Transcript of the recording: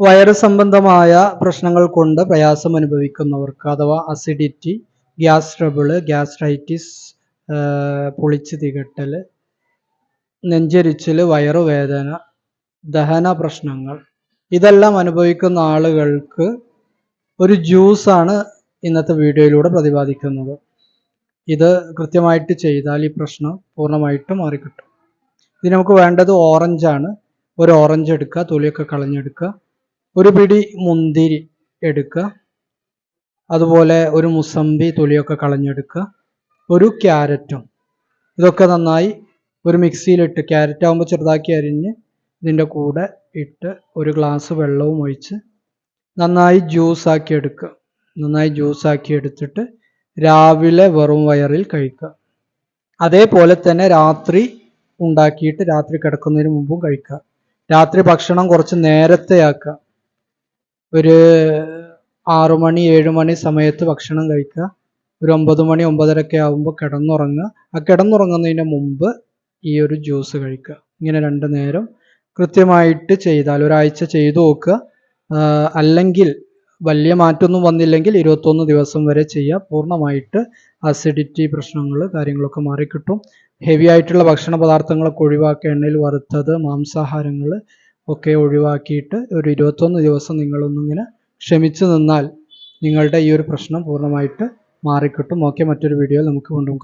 വയറ് സംബന്ധമായ പ്രശ്നങ്ങൾ കൊണ്ട് പ്രയാസം അനുഭവിക്കുന്നവർക്ക് അഥവാ അസിഡിറ്റി ഗ്യാസ് ട്രബിൾ ഗ്യാസ്ട്രൈറ്റിസ് പൊളിച്ച് തികട്ടൽ നെഞ്ചരിച്ചിൽ വയറുവേദന ദഹന പ്രശ്നങ്ങൾ ഇതെല്ലാം അനുഭവിക്കുന്ന ആളുകൾക്ക് ഒരു ജ്യൂസാണ് ഇന്നത്തെ വീഡിയോയിലൂടെ പ്രതിപാദിക്കുന്നത്. ഇത് കൃത്യമായിട്ട് ചെയ്താൽ ഈ പ്രശ്നം പൂർണമായിട്ടും മാറിക്കിട്ടും. ഇത് നമുക്ക് വേണ്ടത് ഓറഞ്ചാണ് ഒരു ഓറഞ്ച് എടുക്കുക തൊലിയൊക്കെ കളഞ്ഞെടുക്കുക. ഒരു പിടി മുന്തിരി എടുക്കുക. അതുപോലെ ഒരു മുസമ്പി തൊലിയൊക്കെ കളഞ്ഞെടുക്കുക. ഒരു ക്യാരറ്റും. ഇതൊക്കെ നന്നായി ഒരു മിക്സിയിലിട്ട് ക്യാരറ്റ് ആകുമ്പോൾ ചെറുതാക്കി അരിഞ്ഞ് ഇതിന്റെ കൂടെ ഇട്ട് ഒരു ഗ്ലാസ് വെള്ളവും ഒഴിച്ച് നന്നായി ജ്യൂസാക്കി എടുക്കുക. നന്നായി ജ്യൂസാക്കി എടുത്തിട്ട് രാവിലെ വെറും വയറിൽ കഴിക്കുക. അതേപോലെ തന്നെ രാത്രി ഉണ്ടാക്കിയിട്ട് രാത്രി കിടക്കുന്നതിന് മുമ്പും കഴിക്കുക. രാത്രി ഭക്ഷണം കുറച്ച് നേരത്തെ ആക്കുക. ഒരു ആറു മണി ഏഴ് മണി സമയത്ത് ഭക്ഷണം കഴിക്കുക. ഒരു ഒമ്പത് മണി ഒമ്പതരക്കെ ആകുമ്പോൾ കിടന്നുറങ്ങുക. ആ കിടന്നുറങ്ങുന്നതിന് മുമ്പ് ഈ ഒരു ജ്യൂസ് കഴിക്കുക. ഇങ്ങനെ രണ്ട് നേരം കൃത്യമായിട്ട് ചെയ്താൽ ഒരാഴ്ച ചെയ്തു നോക്കുക. അല്ലെങ്കിൽ വലിയ മാറ്റമൊന്നും വന്നില്ലെങ്കിൽ ഇരുപത്തൊന്ന് ദിവസം വരെ ചെയ്യുക. പൂർണമായിട്ട് അസിഡിറ്റി പ്രശ്നങ്ങൾ കാര്യങ്ങളൊക്കെ മാറിക്കിട്ടും. ഹെവി ആയിട്ടുള്ള ഭക്ഷണ പദാർത്ഥങ്ങളൊക്കെ ഒഴിവാക്കുക. എണ്ണയിൽ വറുത്തത് മാംസാഹാരങ്ങൾ ഒക്കെ ഒഴിവാക്കിയിട്ട് ഒരു ഇരുപത്തൊന്ന് ദിവസം നിങ്ങളൊന്നിങ്ങനെ ക്ഷമിച്ചു നിന്നാൽ നിങ്ങളുടെ ഈ ഒരു പ്രശ്നം പൂർണമായിട്ട് മാറിക്കിട്ടും. ഓക്കെ മറ്റൊരു വീഡിയോയിൽ നമുക്ക് കൊണ്ടുപോകാം